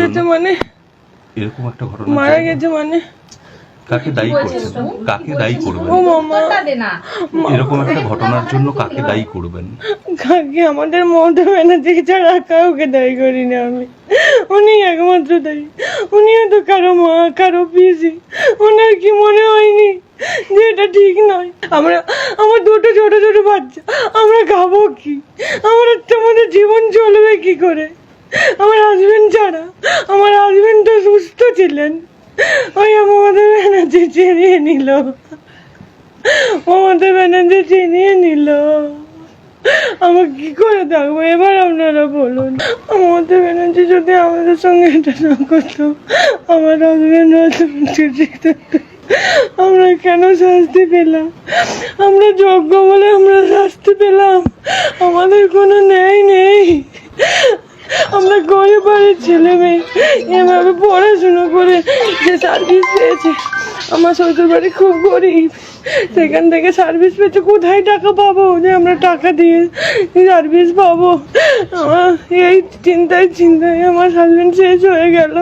গেছে মানে? এরকম একটা ঘটনা মারা গেছে মানে? কাকে দায়ী করছেন কাকে দায়ী করবেন? ও মামা। এরকম একটা ঘটনার জন্য কাকে দায়ী করবেন? কাকে? আমাদের মমতা ব্যানার্জি ছাড়া কাউকে দায়ী করি না আমি। উনি একমাত্র দায়ী। উনিও তো কারও মা কারও পিসি। ওনার কি মনে হয়নি যে এটা ঠিক নয়? আমরা আমার দুটো ছোট ছোট বাচ্চা। আমরা খাব কি? আমরা তো আমাদের জীবন চলবে কি করে? আমার হাজবেন্ড ছাড়া আমার হাজবেন্ড তো সুস্থ ছিলেন। ওই মমতা ব্যানার্জি চিনিয়ে নিল। মমতা ব্যানার্জি চিনিয়ে নিল। আমার কি করে থাকব এবার আপনারা বলুন। মমতা ব্যানার্জি যদি আমাদের সঙ্গে এটা না করতো, আমার হাজবেন্ড হয়তো আমরা কেন শাস্তি পেলাম? আমরা যোগ্য বলে আমরা শাস্তি পেলাম। আমাদের কোনো ন্যায় নেই আমরা বাড়ির ছেলে মেয়ে এভাবে পড়াশুনো করে যে সার্ভিস পেয়েছে। আমার শ্বশুর বাড়ি খুব গরিব। সেখান থেকে সার্ভিস পেয়েছে। কোথায় টাকা পাবো যে আমরা টাকা দিয়ে সার্ভিস পাবো? আমার এই চিন্তায় চিন্তায় আমার হাজবেন্ড শেষ হয়ে গেল।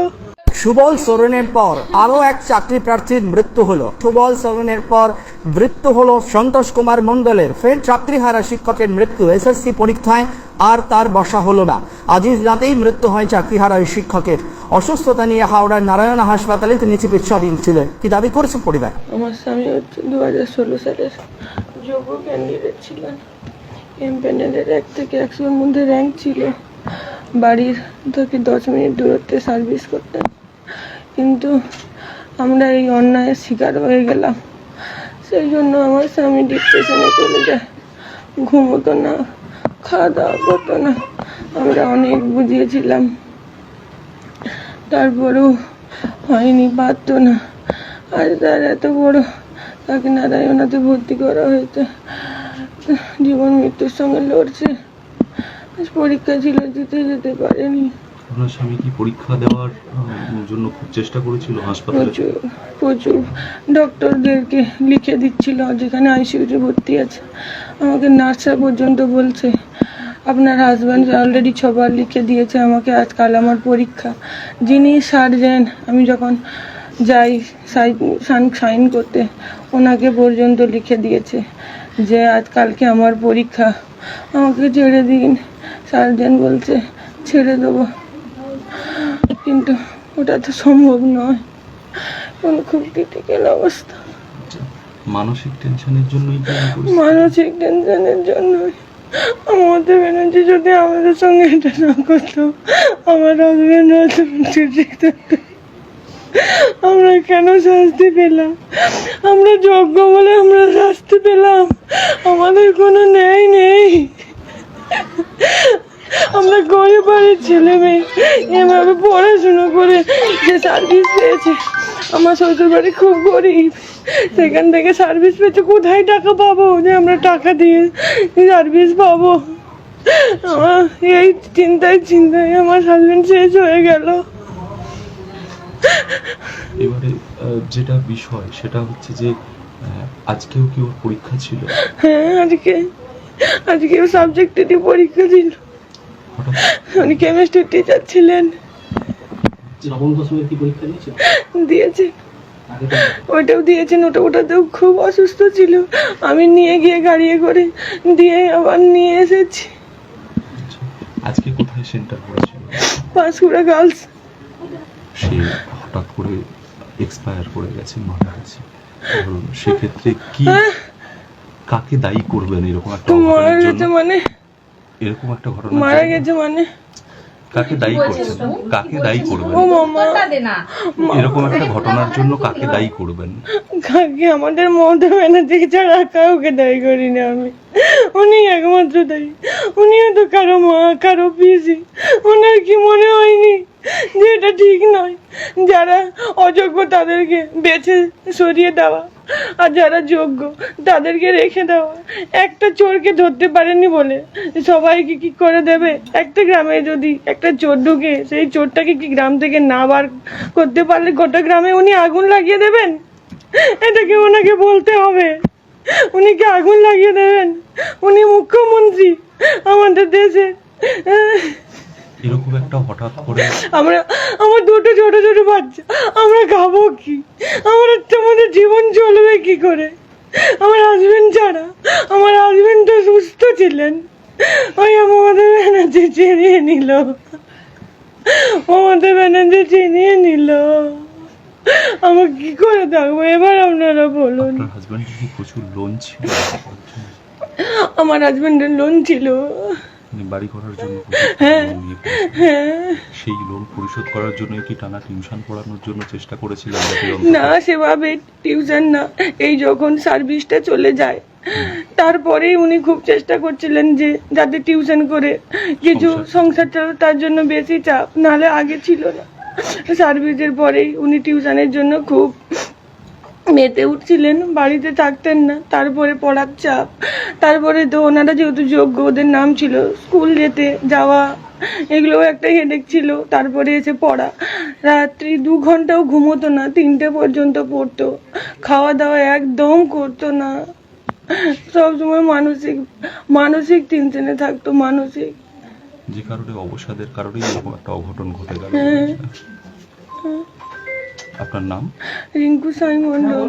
সুবল সোরেনের পর আরও এক চাকরি প্রার্থীর মৃত্যু হলো। সুবল সোরেনের পর মৃত্যু হলো সন্তোষ কুমার মণ্ডলের। ফের চাকরিহারা শিক্ষকের মৃত্যু এসএসসি পরীক্ষায় আর তার বসা হলো না। আজই রাতেই মৃত্যু হয় চাকরিহারা ওই শিক্ষকের। অসুস্থতা নিয়ে হাওড়ার নারায়ণ হাসপাতালে তিনি চিকিৎসাধীন ছিলেন। কি দাবি করেছে পরিবার? আমার স্বামী হচ্ছে দু হাজার ষোলো সালের যোগ্য ক্যান্ডিডেট ছিলেন। এম প্যানেলের এক থেকে একশোর মধ্যে র্যাঙ্ক ছিল। বাড়ির থেকে দশ মিনিট দূরত্বে সার্ভিস করতেন। কিন্তু আমরা এই অন্যায়ের শিকার হয়ে গেলাম। সেই জন্য আমার স্বামী ডিপ্রেশনে চলে যায়। ঘুমোতো না, খাওয়া দাওয়া করতো না। আমরা অনেক বুঝিয়েছিলাম। তারপরেও হয়নি, পারতো না। আজ তার এত বড় তাকে নারায়ণাতে ভর্তি করা হয়েছে। জীবন মৃত্যুর সঙ্গে লড়ছে। পরীক্ষা ছিল দিতে যেতে পারেনি। আপনার স্বামী কি পরীক্ষা দেওয়ার জন্য খুব চেষ্টা করেছিল হাসপাতালে? প্রচুর প্রচুর। ডক্টরদেরকে লিখে দিচ্ছিল যেখানে আইসিইউতে ভর্তি আছে। আমাকে নার্সরা পর্যন্ত বলছে, আপনার হাজব্যান্ড অলরেডি ছবার লিখে দিয়েছে আমাকে আজকাল আমার পরীক্ষা। যিনি সার্জেন আমি যখন যাই সাইন সাইন করতে, ওনাকে পর্যন্ত লিখে দিয়েছে যে আজকালকে আমার পরীক্ষা। আমাকে ছেড়ে দিন। সার্জেন বলছে, ছেড়ে দেবো। কিন্তু ওটা তো সম্ভব নয়। এখন খুব ক্রিটিক্যাল অবস্থা। মানসিক টেনশনের জন্যই? মানসিক টেনশনের জন্য আমাদের ব্যানার্জি যদি আমাদের সঙ্গে এটা না করতো আমার হাজবেন্ড হয়তো ঠিক থাকতো আমরা কেন শাস্তি পেলাম? আমরা যোগ্য বলে আমরা শাস্তি পেলাম। আমাদের কোনো ন্যায় নেই আমরা গরিব বাড়ির ছেলে মেয়ে এভাবে পড়াশুনো করে যে সার্ভিস পেয়েছে। আমার শ্বশুর বাড়ি খুব গরিব। সেখান থেকে সার্ভিস পেয়েছে। কোথায় টাকা পাবো? যে আমরা টাকা দিয়ে সার্ভিস পাবো। আমার এই চিন্তায় চিন্তায় আমার হাজবেন্ড শেষ হয়ে গেল। এবারে যেটা বিষয় সেটা হচ্ছে যে আজকেও কি ওর পরীক্ষা ছিল? হ্যাঁ আজকে আজকে সাবজেক্টেরই পরীক্ষা ছিল। উনি কেমিস্ট্রির টিচার ছিলেন। নবম দশমের কি পরীক্ষা দিয়েছিল? দিয়েছে। ওটাও দিয়েছেন ওটা ওটাতেও খুব অসুস্থ ছিল। আমি নিয়ে গিয়ে গাড়িয়ে করে দিয়ে আবার নিয়ে এসেছি। আচ্ছা, আজকে কোথায় সেন্টার করেছিল পাঁশকুড়া গার্লস। সে হঠাৎ করে এক্সপায়ার করে গেছে মারা গেছে। সেক্ষেত্রে কি কাকে দায়ী করবেন এরকম একটা মারা গেছে মানে? এরকম একটা ঘটনা মারা গেছে মানে? কাকে দায়ী করছেন কাকে দায়ী করবেন? ও মামা। এরকম একটা ঘটনার জন্য কাকে দায়ী করবেন? কাকে? আমাদের মমতা ব্যানার্জি ছাড়া কাউকে দায়ী করি না আমি। উনি একমাত্র দায়ী। উনিও তো কারও মা কারও পিসি। ওনার কি মনে হয়নি যে এটা ঠিক নয়? যারা অযোগ্য তাদেরকে বেছে সরিয়ে দেওয়া। আর যারা যোগ্য, তাদেরকে রেখে দেওয়া একটা চোরকে ধরতে পারেনি বলে। সবাইকে কি করে দেবে? একটা গ্রামে যদি একটা চোর ঢুকে, সেই চোরটাকে কি গ্রাম থেকে না বার করতে পারলে গোটা গ্রামে উনি আগুন লাগিয়ে দেবেন? এটাকে ওনাকে বলতে হবে। উনি কি আগুন লাগিয়ে দেবেন? উনি মুখ্যমন্ত্রী আমাদের দেশে। এরকম একটা হঠাৎ করে আমরা আমার দুটো ছোট ছোট বাচ্চা আমরা খাব কি? আমার আমাদের জীবন চলবে কি করে? আমার হাজবেন্ড ছাড়া আমার হাজবেন্ড তো সুস্থ ছিলেন। ওই মমতা ব্যানার্জি চিনিয়ে নিল। মমতা ব্যানার্জি চিনিয়ে নিল। আমার কি করে থাকব? এবার আপনারা বলুন। হাজব্যান্ডের প্রচুর লোন ছিল? আমার হাজবেন্ডের লোন ছিল। মানে বাড়ি করার জন্য হ্যাঁ। হ্যাঁ সেই লোন পরিশোধ করার জন্য কি টানা টিউশন পড়ানোর জন্য চেষ্টা করেছিলেন না সেভাবে টিউশন না এই যখন সার্ভিসটা চলে যায় তারপরেই উনি খুব চেষ্টা করছিলেন যে যাতে টিউশন করে কিছু সংসার। সংসার চালানো তার জন্য বেশি চাপ নাহলে আগে ছিল না সার্ভিসের পরেই উনি টিউশনের জন্য খুব মেতে উঠছিলেন বাড়িতে থাকতেন না। তারপরে পড়ার চাপ। তারপরে তো ওনারা যেহেতু যোগ্য ওদের নাম ছিল স্কুল যেতে যাওয়া এগুলোও একটা হেডেক ছিল। তারপরে এসে পড়া। রাত্রি দু ঘন্টাও ঘুমোতো না তিনটে পর্যন্ত পড়তো। খাওয়া দাওয়া একদম করতো না। সবসময় মানসিক মানসিক টেনশনে থাকতো মানসিক। যে কারণে অবসাদের কারণেই এরকম একটা অঘটন ঘটে গেল। হ্যাঁ। আপনার নাম? রিঙ্কু সাই মন্ডল